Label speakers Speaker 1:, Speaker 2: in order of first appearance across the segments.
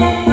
Speaker 1: Thank you.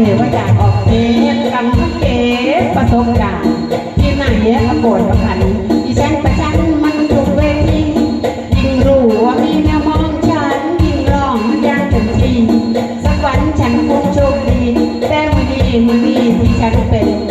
Speaker 1: เหว่าอยากออกเทปกันทุกเทปประสบการณ์ที่ไหนก็โกรธปวดคันอีฉันประชันมันถูกเวทียิ่งรู้ว่ามีแนวมองฉันยิ่งร้องมันยังถึงทีสักวันฉันคงโชคดีแต่มือดีมือดีที่ฉันเป็น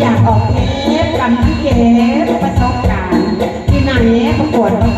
Speaker 1: อยากออกเทปกันที่เกมประสบการณ์ที่ไหนประกวดประ